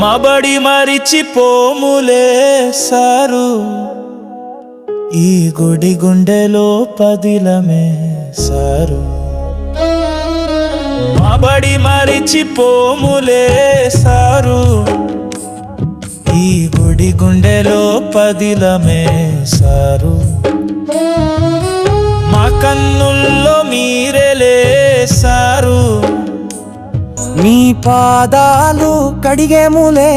Mabadi మరిచిపోములే sir. ఈ గుడి గుండెలో పదిలమే సారు. మాబడి మరిచిపోములే సారు. ఈ గుడి గుండెలో పదిలమే సారు. పాదాలు కడిగేములే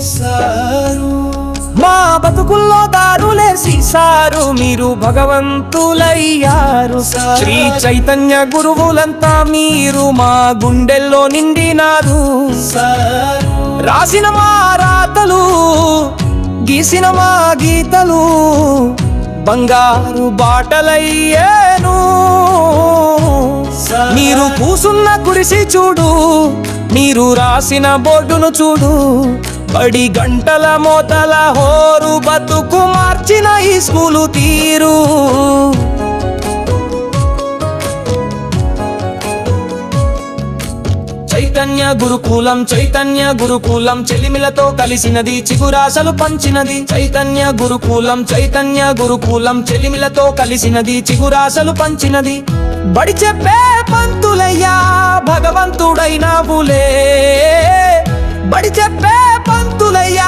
సారు. మా బతుకుల్లో దారులేసి సారు మీరు భగవంతులయ్యారు. శ్రీ చైతన్య గురువులంతా మీరు మా గుండెల్లో నిండినారు. సారు. రాసిన మా రాతలు గీసిన మా గీతలు బంగారు బాటలయ్యేను. మీరు కూసున్న కురిసి చూడు మీరు రాసిన బోర్డును చూడు. బడి గంటల మోతల హోరు బతుకు మార్చిన ఈ స్కూలు తీరు. చైతన్య గురుకులం చైతన్య గురుకులం చెలిమిలతో కలిసినది చిగురాసలు పంచినది. చైతన్య గురుకులం చైతన్య గురుకులం చెలిమిలతో కలిసినది చిగురాసలు పంచినది. బడి చెప్పే పంతులయ్యా భగవంతుడైనావులే. బడి చెప్పే పంతులయ్యా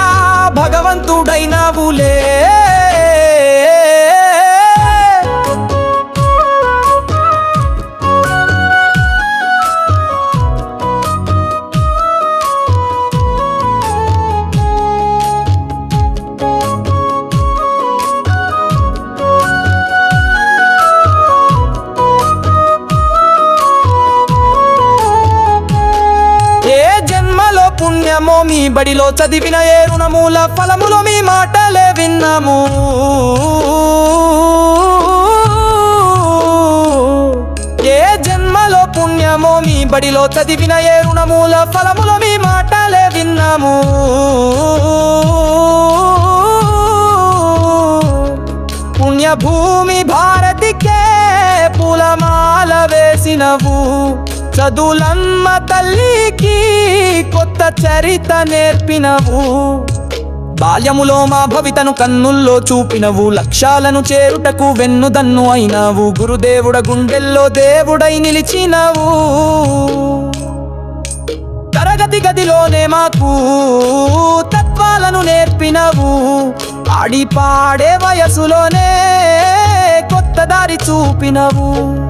జన్మలో మీ బడిలో చదివిన ఏ రుణమూల ఫలములు మీ మాటలే విన్నాము. ఏ జన్మలో పుణ్యమో మీ బడిలో చదివిన ఏ రుణమూల ఫలములు మీ మాటలే విన్నాము. పుణ్యభూమి భారతికే పూలమాల వేసినవు. చదులమ్మ తల్లికి కొత్త చరిత నేర్పినవు. బాల్యములో మా భవితను కన్నుల్లో చూపినవు. లక్ష్యాలను చేరుటకు వెన్నుదన్ను అయినావు. గురుదేవుడ గుండెల్లో దేవుడై నిలిచినవు. తరగతి గదిలోనే మాకు తత్వాలను నేర్పినవు. ఆడి పాడే వయసులోనే కొత్త దారి చూపినవు.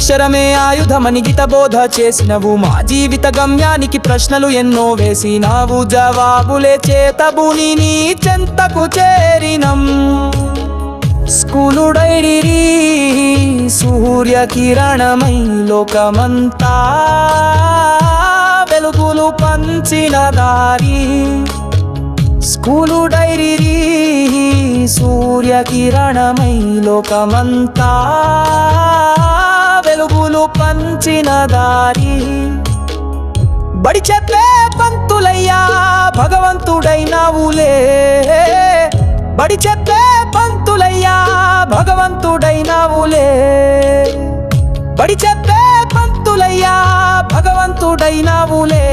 అక్షరమే ఆయుధమని గీత బోధ చేసినవు. మా జీవిత గమ్యానికి ప్రశ్నలు ఎన్నో వేసినావు. జవాబులే చేతబుని నీ చెంతకు చేరినం. స్కూలు డైరీ సూర్య కిరణమై లోకమంతా వెలుగులు పంచిన దారి. స్కూలు డైరీ సూర్య కిరణమై లోకమంతా వెలుగులు పంచిన దారి. బడి చెప్పే పంతులయ్యా భగవంతుడైనావులే బడి చెప్పే పంతులయ్యా భగవంతుడైనావులే బడి చెప్పే పంతులయ్యా భగవంతుడైనావులే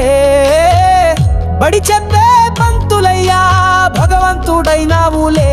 బడి చెప్పే పంతులయ్యా భగవంతుడైనావులే